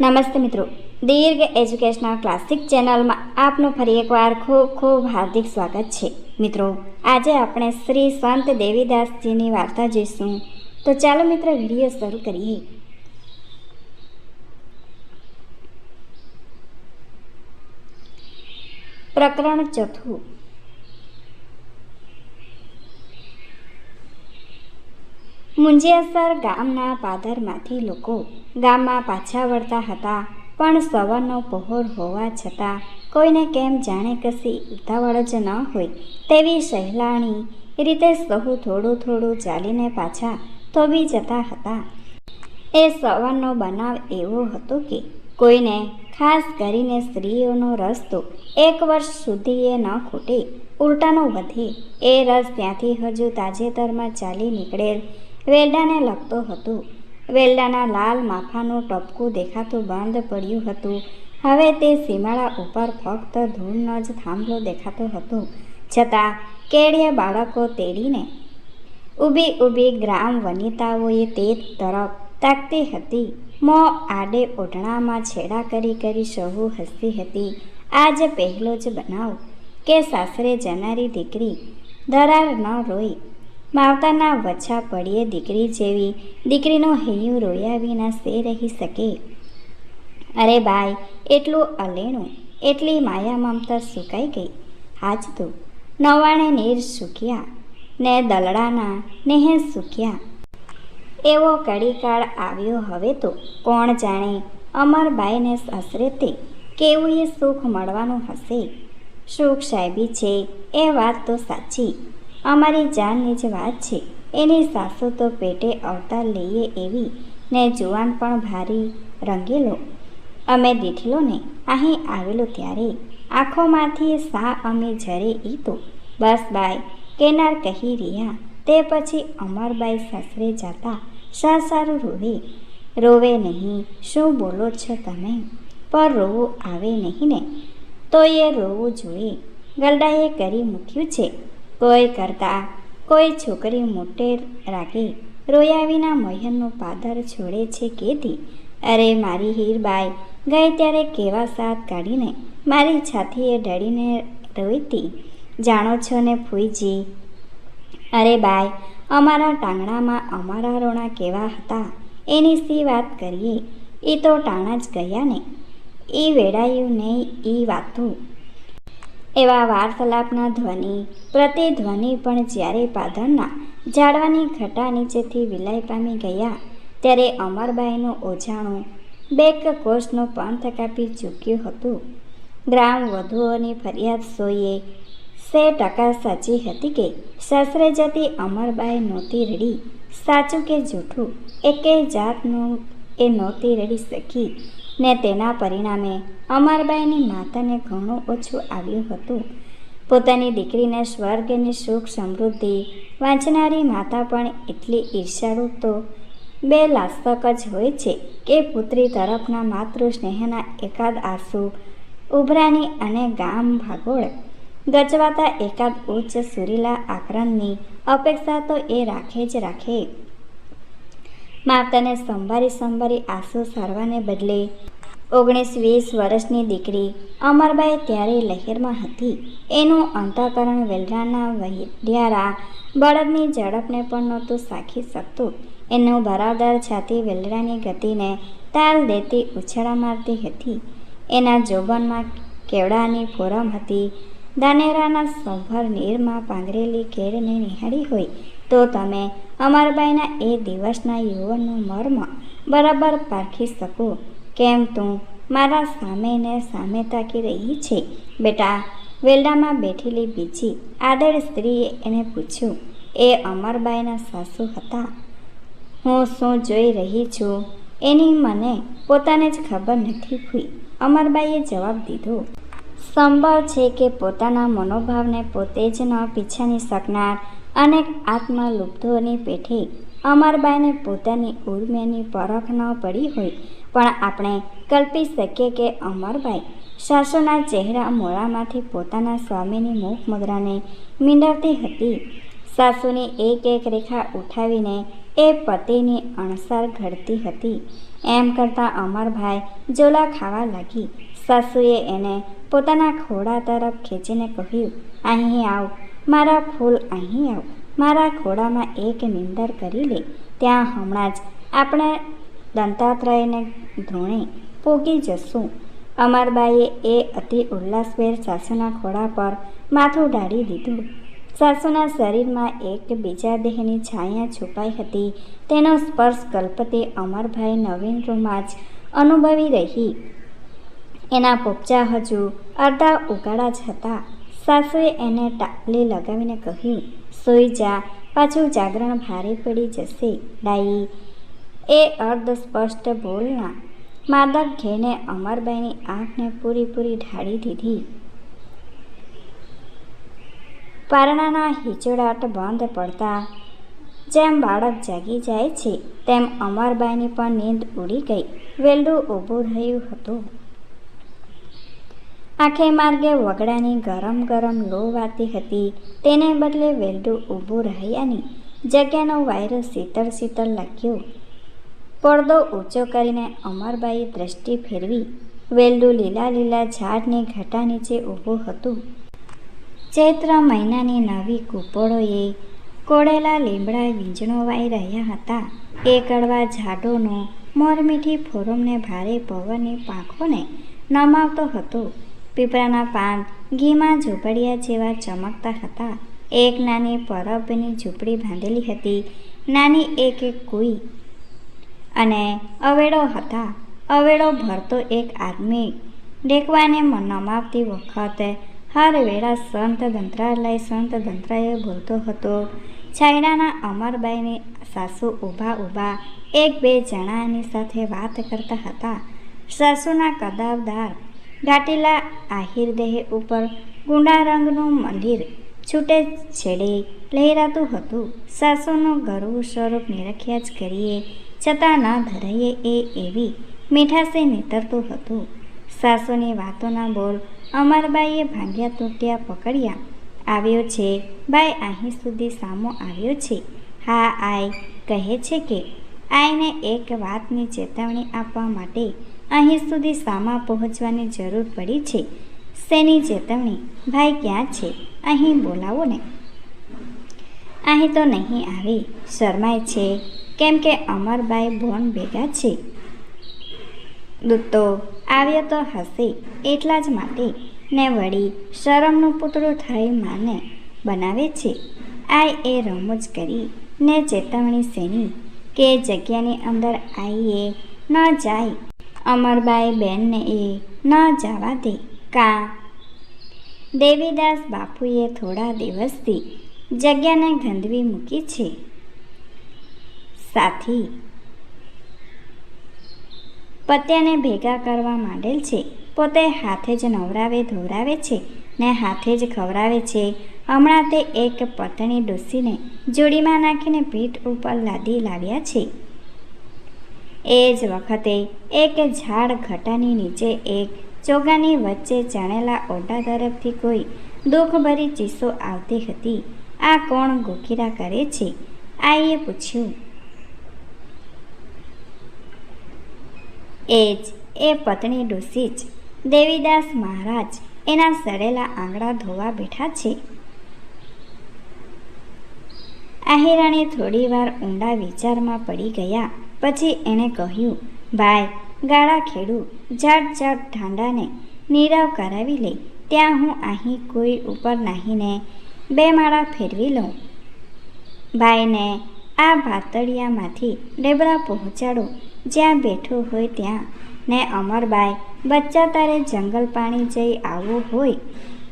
નમસ્તે મિત્રો. દીર્ઘ educational classic ચેનલમાં આપનું ફરી એકવાર ખૂબ ખૂબ હાર્દિક સ્વાગત છે. મિત્રો, આજે આપણે શ્રી સંત દેવીદાસજીની વાર્તા જોઈશું. તો ચાલો મિત્રો, વીડિયો શરૂ કરીએ. પ્રકરણ ચોથું. મુંજિયાસર ગામના પાદરમાંથી લોકો ગામમાં પાછા વળતા હતા, પણ સવારનો પહોર હોવા છતાં કોઈને કેમ જાણે કશી ઉતાવળ જ ન હોય. તેવી સહેલાણી રીતે સહુ થોડું થોડું ચાલીને પાછા થોભી જતા હતા. એ સવારનો બનાવ એવો હતો કે કોઈને ખાસ કરીને સ્ત્રીઓનો રસ તો એક વર્ષ સુધી એ ન ખૂટે, ઉલટાનો વધે. એ રસ ત્યાંથી હજુ તાજેતરમાં ચાલી નીકળેલ વેલડાને લગતો હતો. વેલડાના લાલ માફાનું ટપકું દેખાતું બંધ પડ્યું હતું. હવે તે સીમાડા ઉપર ફક્ત ધૂળનો જ થાંભલો દેખાતો હતો. છતાં કેળીએ બાળકો તેડીને ઊભી ઊભી ગ્રામ વનિતાઓએ તે તરફ તાકતી હતી. મોં આડે ઓઢણામાં છેડા કરી કરી સહુ હસતી હતી. આજ પહેલો જ બનાવ કે સાસરે જનારી દીકરી દરાર ન રોઈ માવતાના વચ્છા પડીએ દીકરી જેવી. દીકરીનો હૈયું રોયા વિના સે રહી શકે. અરે બાઈ, એટલું અલેણું, એટલી માયા મમતા સુકાઈ ગઈ. આજ તો નવાણે નીર સૂક્યા ને દલડાના નેહે સૂક્યા એવો કડીકાળ આવ્યો હવે તો કોણ જાણે અમરબાઈને સાસરે તે કેવું એ સુખ મળવાનું હશે? સુખ સાહેબી છે, એ વાત તો સાચી. અમારી જાનની જ વાત છે. એની સાસુ તો પેટે અવતાર લઈએ એવી ને જુવાન પણ ભારી રંગેલો. અમે દીઠલોને અહીં આવેલો ત્યારે આંખોમાંથી સા અમે જરે ઈ તો. બસ બાય, કેનાર કહી રહ્યા, તે પછી અમરબાઈ સાસરે જતા શા સારું રોવે? રોવે નહીં, શું બોલો છો તમે? પર રોવું આવે નહીં ને? તો એ રોવું જોઈએ. ગરડાએ કરી મૂક્યું છે. કોઈ કરતા, કોઈ છોકરી મોટે રાખી રોયા વિના મહેરનું પાદર છોડે છે કેથી અરે મારી હીરબાઈ, ગઈ ત્યારે કેવા સાથ કાઢીને મારી છાતીએ ડળીને રોઈતી. જાણો છો ને ફૂઈજી? અરે બાય અમારા ટાંગણામાં અમારા રોણા કેવા હતા? એની સી વાત કરીએ? એ તો ટાણા જ ગયા ને એ વેડાયું નહીં એ વાતું. એવા વાર્તાલાપના ધ્વનિ પ્રતિધ્વનિ પણ જ્યારે પાદરના ઝાડવાની ઘટા નીચેથી વિલાઈ પામી ગયા, ત્યારે અમરબાઈનું ઓજાણું બેક કોષનું પંથ કાપી ચૂક્યું હતું. ગ્રામ વધુઓની ફરિયાદ સોઈએ સે ટકા સાચી હતી કે સાસરે જતી અમરબાઈ નહોતી રડી. સાચું કે જૂઠું, એકે જાતનું એ નહોતી રડી શકી. ને તેના પરિણામે અમરબાઈની માતાને ઘણું ઓછું આવ્યું હતું. પોતાની દીકરીને સ્વર્ગની સુખ સમૃદ્ધિ વાંચનારી માતા પણ એટલી ઈર્ષાળુ તો બે લાસ્તક જ હોય છે કે પુત્રી તરફના માતૃ સ્નેહના એકાદ આંસુ ઉભરાની અને ગામ ભાગોળ ગચવાતા એકાદ ઉચ્ચ સુરીલા આકરણની અપેક્ષા તો એ રાખે જ રાખે. માતાને સંભારી સંભારી આંસુ સારવાને બદલે ઓગણીસ વીસ વર્ષની દીકરી અમરબાઈ ત્યારે લહેરમાં હતી. એનું અંતઃકરણ વેલરાના વૈદ્યારા બળદની ઝડપને પણ નહોતું સાખી શકતું. એનું બરાબર છાતી વેલરાની ગતિને તાલ દેતી ઉછાળા મારતી હતી. એના જોબનમાં કેવડાની ફોરમ હતી. દાનેરાના સંભર નીરમાં પાંગરેલી કેળને નિહાળી હોય તો તમે અમરબાઈના એ દિવસના યુવનનું મર્મ બરાબર પારખી શકો. કેમ તું? મારા સામે ને સામે તાકી રહી છે. બેટા, વેલડામાં બેઠેલી બીજી આદળ સ્ત્રીએ એને પૂછ્યું, એ અમરબાઈના સાસુ હતા? હું શું જોઈ રહી છું? એની મને પોતાને જ ખબર નથી ફૂઈ અમરબાઈએ જવાબ દીધો સંભવ છે કે પોતાના મનોભાવને પોતે જ ન પીછાની શકનાર અનેક આત્મલુબ્ધોની પેઠે અમરબાઈને પોતાની ઉર્મેની પરખ ન પડી હોય. પણ આપણે કલ્પી શકીએ કે અમરબાઈ સાસુના ચહેરા મોડામાંથી પોતાના સ્વામીની મુખ મુદ્રાને મીંડવતી હતી. સાસુની એક એક રેખા ઉઠાવીને એ પતિની અણસાર ઘડતી હતી. એમ કરતાં અમરભાઈ જોલા ખાવા લાગી. સાસુએ એને પોતાના ખોળા તરફ ખેંચીને કહ્યું, અહીં આવ, મારા ફૂલ અહીં આવ, મારા ખોળામાં એક નિંદર કરી લે, ત્યાં હમણાં જ આપણે દંતાત્રયને ધોણે પોગી જશું. અમરબાઈએ એ અતિ ઉલ્લાસભેર સાસુના ખોળા પર માથું ઢાળી દીધું. સાસુના શરીરમાં એક બીજા દેહની છાયા છુપાઈ હતી. તેનો સ્પર્શ કલ્પતે અમરભાઈ નવીન રૂમાં જ અનુભવી રહી. એના પોપચા હજુ અડધા ઉગાડા જ હતા. સાસુએ એને ટાપલી લગાવીને કહ્યું સૂઈ જા, પાછું જાગરણ ભારે પડી જશે. ડાઈ, એ અર્ધ સ્પષ્ટ બોલના માદક ઘેને અમરબાઈની આંખને પૂરી પૂરી ઢાળી દીધી. પારણાના હિચોડાટ બંધ પડતા જેમ બાળક જાગી જાય છે, તેમ અમરબાઈની પણ નીંદ ઉડી ગઈ. વેલડું ઊભું રહ્યું હતું. આખે માર્ગે વગડાની ગરમ ગરમ લો વાતી હતી. તેને બદલે વેલડું ઊભું રહ્યાની જગ્યાનો વાયરો શીતળ શીતળ લાગ્યો. પડદો ઊંચો કરીને અમરબાઈએ દ્રષ્ટિ ફેરવી વેલડું લીલા લીલા ઝાડની ઘટા નીચે ઊભું હતું. ચૈત્ર મહિનાની નવી કૂપળોએ કોળેલા લીમડા વીંજણોવાઈ રહ્યા હતા. એ કડવા ઝાડોનો મોરમીઠી ફોરમને ભારે પવનની પાંખોને નમાવતો હતો. પીપળાના પાન ઘીમાં ઝૂંપડિયા જેવા ચમકતા હતા. એક નાની પરબની ઝૂંપડી બાંધેલી હતી. નાની એક એક કુઈ અને અવેડો હતા. અવેડો ભરતો એક આદમી ડેકવાને નમાવતી વખતે હર વેળા સંત દંત્રાલય સંત દંત્રાએ બોલતો હતો, છાયડાના અમરબાઈની સાસુ ઊભા ઊભા એક બે જણાની સાથે વાત કરતા હતા. સાસુના કદાવદાર ઘાટીલા આહિર દેહ ઉપર ગુંડા રંગનું મંદિર છૂટે છેડે લહેરાતું હતું. સાસુનું ગરવું સ્વરૂપ નિરખ્યા જ કરીએ, છતાં ના ધરાઈએ એ એવી મીઠાશે નીતરતું હતું. સાસુની વાતોના બોલ અમરબાઈએ ભાંગ્યા તૂટ્યા પકડ્યા. આવ્યો છે, બાઈ, અહીં સુધી સામો આવ્યો છે? હા, આય, કહે છે કે આઈને એક વાતની ચેતવણી આપવા માટે અહીં સુધી સામા પહોંચવાની જરૂર પડી છે. શેની ચેતવણી? ભાઈ ક્યાં છે? અહીં બોલાવો ને. અહીં તો નહીં આવે. શરમાય છે. કેમ કે અમરબાઈ બોન ભેગા છે. દૂતો, આવ્યો તો હશે. એટલા જ માટે ને વળી શરમનું પૂતળું થઈ માને બનાવે છે. આ એ રમૂજ કરી ને ચેતવણી શેની? કે જગ્યાની અંદર આઈએ ન જાય. અમરબાઈ બેનને એ ન જવા દે. કા? દેવીદાસ બાપુએ થોડા દિવસથી જગ્યાને ગંધવી મૂકી છે. સાથી, પત્યાને ભેગા કરવા માંડેલ છે. પોતે હાથે જ નવરાવે ધોરાવે છે ને હાથે જ ખવડાવે છે. હમણાં તે એક પતણી ડોસીને જોડીમાં નાખીને પીઠ ઉપર લાદી લાવ્યા છે. એ જ વખતે એક ઝાડ ઘટાની નીચે એક ચોગાની વચ્ચે ચણેલા ઓરડા તરફથી કોઈ દુઃખભરી ચીસો આવતી હતી. આ કોણ ગોખીરા કરે છે? આઈએ પૂછ્યું. એ જ, એ પત્ની ડોસી જ. દેવીદાસ મહારાજ એના સડેલા આંગળા ધોવા બેઠા છે. આહિરાણી થોડીવાર ઊંડા વિચારમાં પડી ગયા. પછી એણે કહ્યું, ભાઈ, ગાળા ખેડું જાટ જાટ ઠાંડાને નીરાવ કરાવી લે, ત્યાં હું અહીં કોઈ ઉપર નાહીને બે માળા ફેરવી લઉં. ભાઈને આ ભાતળિયામાંથી ડેબરા પહોંચાડો, જ્યાં બેઠો હોય ત્યાં. ને અમરબાઈ, બચ્ચા, તારે જંગલ પાણી જઈ આવવું હોય,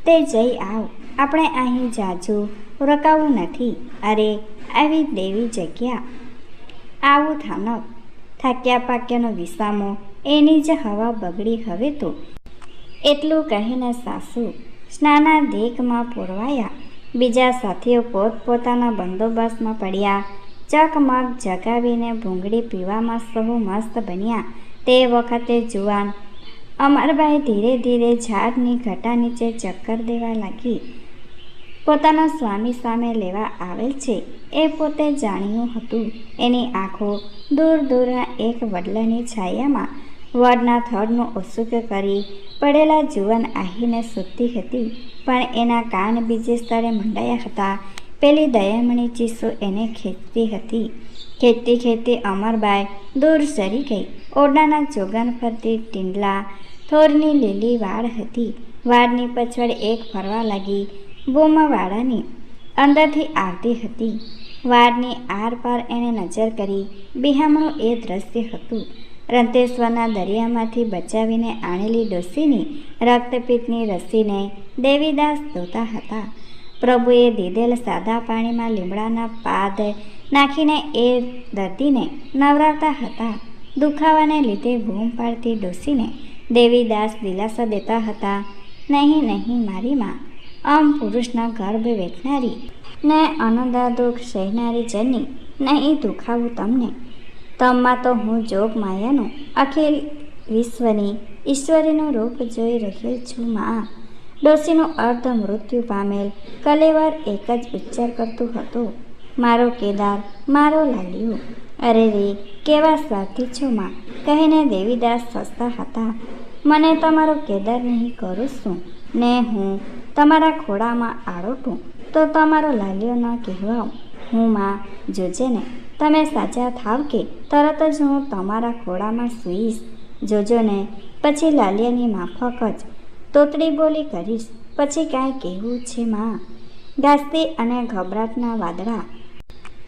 તે જઈ આવ. આપણે અહીં જાજુ રોકાવું નથી. અરે, આવી દેવી જગ્યા. આવું થાનક થાક્યા પાક્યાનો વિસામો એની જ હવા બગડી હવે તો. એટલું કહીને સાસુ સ્નાના દેખમાં પૂરવાયા. બીજા સાથીઓ પોતપોતાના બંદોબસ્તમાં પડ્યા. ચકમક જગાવીને ભૂંગળી પીવામાં સહુ મસ્ત બન્યા. તે વખતે જુવાન અમરબાઈ ધીરે ધીરે ઝાડની ઘટા નીચે ચક્કર દેવા લાગી. પોતાના સ્વામી સામે લેવા આવેલ છે. એ પોતે જાણ્યું હતું. એની આંખો દૂર દૂરના એક વડલાની છાયામાં વડના થડનું ઓસુક કરી પડેલા જુવાન આહીને સૂતી હતી. પણ એના કાન બીજે સ્થળે મંડાયા હતા. પેલી દયામણી ચીસો એને ખેંચતી હતી. ખેંચતી ખેંચતી અમરબાઈ દૂર સરી ગઈ. ઓરડાના ચોગાન ફરતી ટીંડલા થોરની લીલી વાડ હતી. વાડની પછાડ એક ફરવા લાગી. બૂમવાળાની અંદરથી આવતી હતી. વાળની આરપાર એણે નજર કરી. બિહામણું એ દ્રશ્ય હતું. રંતેશ્વરના દરિયામાંથી બચાવીને આણેલી ડોસીની રક્તપિત્તની રસીને દેવીદાસ ધોતા હતા. પ્રભુએ દીધેલ સાદા પાણીમાં લીમડાના પાદ નાખીને એ દર્દીને નવરાવતા હતા. દુખાવાને લીધે બૂમ પાડતી ડોસીને દેવીદાસ દિલાસો દેતા હતા. નહીં નહીં, મારી માં. આમ પુરુષના ગર્ભ વેઠનારી ને અનંદા દુઃખ સહેનારી જની નહીં દુખાવું તમને. તમમાં તો હું જોગ માયાનું અખિલ વિશ્વની ઈશ્વરીનું રૂપ જોઈ રહેલ છું મા. ડોસીનું અર્ધ મૃત્યુ પામેલ કલેવર એક જ ઉચ્ચાર કરતું હતું. મારો કેદાર, મારો લાલ્યો, અરે રે, કેવા સ્વાર્થી છો માં કહીને દેવીદાસ સસ્તા હતા. મને તમારો કેદાર નહીં કરું છું. ને હું તમારા ખોળામાં આડોટું તો તમારો લાલિયો ન કહેવાઉં હું માં જોજે ને. તમે સાચા થાવ કે? તરત જ હું તમારા ખોળામાં સૂઈશ. જોજો ને. પછી લાલિયાની માફક જ તોતડી બોલી કરીશ. પછી કાંઈ કહેવું છે માં? ગાસ્તી અને ગભરાટના વાદળા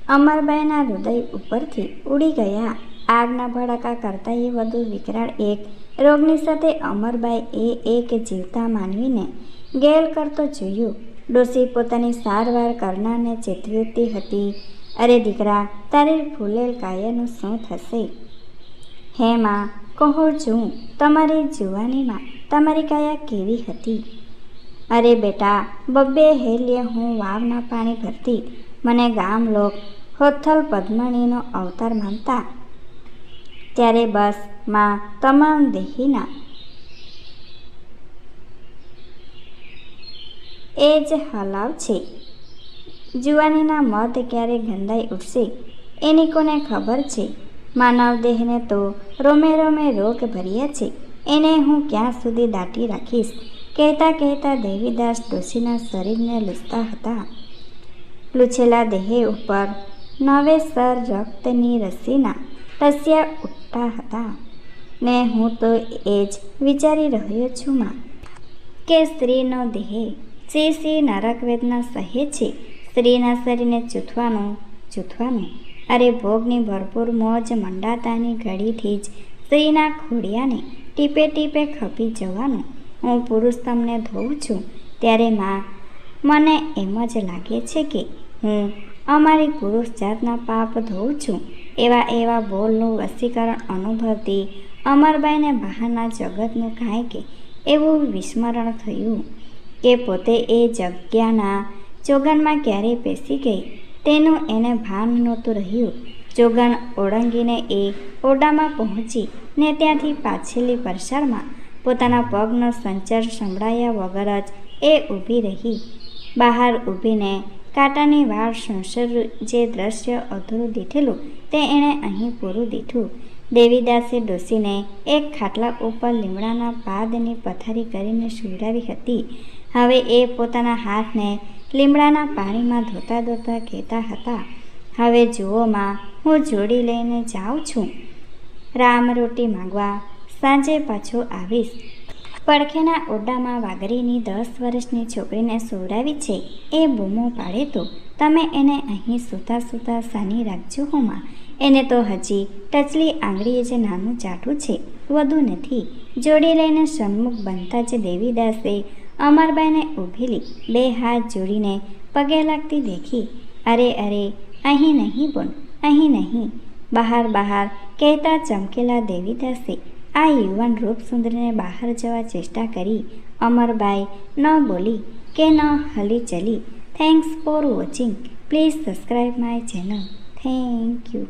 અમરબાઈના હૃદય ઉપરથી ઉડી ગયા. આગના ભડકા કરતાં એ વધુ વિકરાળ એક રોગની સાથે અમરબાઈ એ એક જીવતા માનવીને ગેલ કરતો જોયું. ડોસી પોતાની સારવાર કરનારને ચેતવતી હતી. અરે દીકરા, તારી ફૂલેલ કાયાનું શું થશે? હે માં, કહો છું, તમારી જુવાનીમાં તમારી કાયા કેવી હતી? અરે બેટા, બબ્બે હેલીએ હું વાવના પાણી ભરતી. મને ગામ લોક, હોથલ પદ્મણીનો અવતાર માનતા. ત્યારે બસમાં તમામ દેહીના એ જ હલાવ છે. જુવાનીના મત ક્યારે ગંધાઈ ઉઠશે, એની કોને ખબર છે? માનવ દેહને તો રોમે રોમે રોગ ભર્યા છે. એને હું ક્યાં સુધી દાટી રાખીશ? કહેતા કહેતા દેવીદાસ ડોશીના શરીરને લૂછતા હતા. લૂછેલા દેહે ઉપર નવેસર રક્તની રસીના ટસ્યા ઉઠતા હતા. ને હું તો એ જ વિચારી રહ્યો છું માં, કે સ્ત્રીનો દેહ શ્રી નરક વેદના સહે છે. સ્ત્રીના શરીરને ચૂથવાનું ચૂથવાનું. અરે ભોગની ભરપૂર મોજ મંડાતાની ઘડીથી જ સ્ત્રીના ખોડિયાને ટીપે ટીપે ખપી જવાનું. હું પુરુષ તમને ધોઉં છું. ત્યારે માં, મને એમ જ લાગે છે કે હું અમારી પુરુષ જાતના પાપ ધોઉં છું. એવા એવા બોલનું વસીકરણ અનુભવતી અમરબાઈને બહારના જગતનું કાંઈ કે એવું વિસ્મરણ થયું. કે પોતે એ જગ્યાના ચોગનમાં ક્યારે બેસી ગઈ? તેનું એને ભાન નહોતું રહ્યું. ચોગન ઓળંગીને એ ઓરડામાં પહોંચી ને ત્યાંથી પાછેલી પરસાળમાં પોતાના પગનો સંચર સંભળાયા વગર જ એ ઊભી રહી. બહાર ઊભીને કાંટાની વાળ સંસર જે દ્રશ્ય અધૂરું દીઠેલું તે એણે અહીં પૂરું દીઠું. દેવીદાસે ડોસીને એક ખાટલા ઉપર લીમડાના પાદની પથારી કરીને સુવડાવી હતી. હવે એ પોતાના હાથને લીમડાના પાણીમાં ધોતા ધોતા કહેતા હતા, હવે જુઓ માં, હું જોડી લઈને જાઉં છું. રામ રોટી માંગવા સાંજે પાછો આવીશ. પડખેના ઓરડામાં વાઘરીની દસ વર્ષની છોકરીને સુવડાવી છે. એ બૂમો પાડે તો તમે એને અહીં સૂતા સૂતા સાની રાખજો હોમાં એને તો હજી ટચલી આંગળીએ જે નાનું ચાટું છે. વધુ નથી. જોડી લઈને સન્મુખ બનતા જ દેવીદાસે અમરબાઈને ઊભેલી બે હાથ જોડીને પગે લાગતી દેખી, અરે અરે, અહીં નહીં બોલ અહીં નહીં. બહાર બહાર કહેતા ચમકેલા દેવીદાસે આ યુવાન રૂપસુંદરીને બહાર જવા ચેષ્ટા કરી. અમરબાઈ ન બોલી કે ન હલી ચલી. Thanks for watching please subscribe my channel thank you